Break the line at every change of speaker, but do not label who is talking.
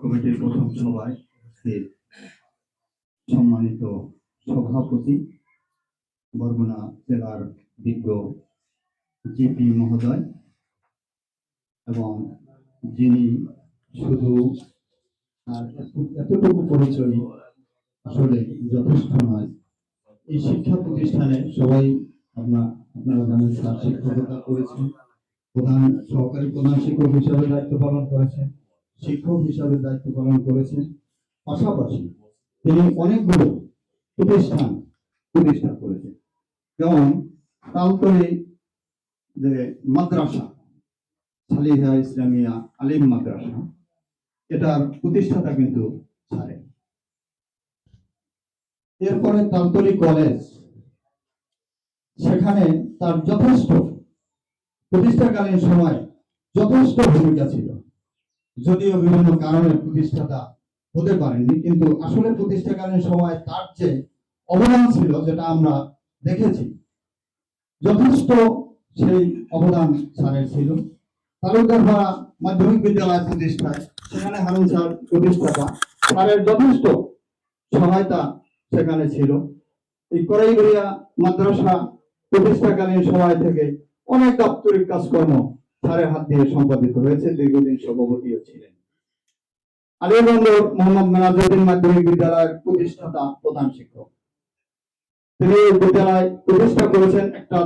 কমিটির প্রথম সভায় সম্মানিত সভাপতি বরগুনা জেলার বিজ্ঞ জিপি মহোদয় এবং যিনি শুধু আর এতটুকু পরিচয় আসলে যথেষ্ট নয়। এই শিক্ষা প্রতিষ্ঠানে সবাই আপনার, আপনারা জানেন স্যার শিক্ষকতা করেছেন। প্রধান সহকারী প্রধান শিক্ষক হিসাবে দায়িত্ব পালন করেছেন, শিক্ষক হিসাবে দায়িত্ব পালন করেছেন। পাশাপাশি তিনি অনেকগুলো প্রতিষ্ঠান প্রতিষ্ঠা করেছেন। যেমন তালতলি যে মাদ্রাসা, সালিহা ইসলামিয়া আলিম মাদ্রাসা, এটার প্রতিষ্ঠাতা কিন্তু ছাড়ে এরপরে তালতলি কলেজ, সেখানে তার যথেষ্ট প্রতিষ্ঠাকালীন সময় যথেষ্ট ভূমিকা ছিল। যদিও বিভিন্ন কারণে প্রতিষ্ঠাতা হতে পারেননি, কিন্তু আসলে প্রতিষ্ঠাকালীন সময় তার যে অবদান ছিল যেটা আমরা দেখেছি। যথেষ্ট সেই অবদান স্যারের ছিল। তালুকদারপাড়া মাধ্যমিক বিদ্যালয় প্রতিষ্ঠায় সেখানে হারুন স্যার প্রতিষ্ঠাতা। স্যারের যথেষ্ট সহায়তা সেখানে ছিল। এই করাইগড়িয়া মাদ্রাসা প্রতিষ্ঠাকালীন সময় থেকে অনেক দাপ্তরিক কাজকর্ম স্যারের হাত দিয়ে সম্পাদিত হয়েছে, দীর্ঘদিন সভাপতিও ছিলেন। আলিগঞ্জের মোহাম্মদ মেনাজুদ্দিন মাধ্যমিক বিদ্যালয়ের প্রতিষ্ঠাতা প্রধান শিক্ষক। তিনি বিদ্যালয় প্রতিষ্ঠা করেছেন একটা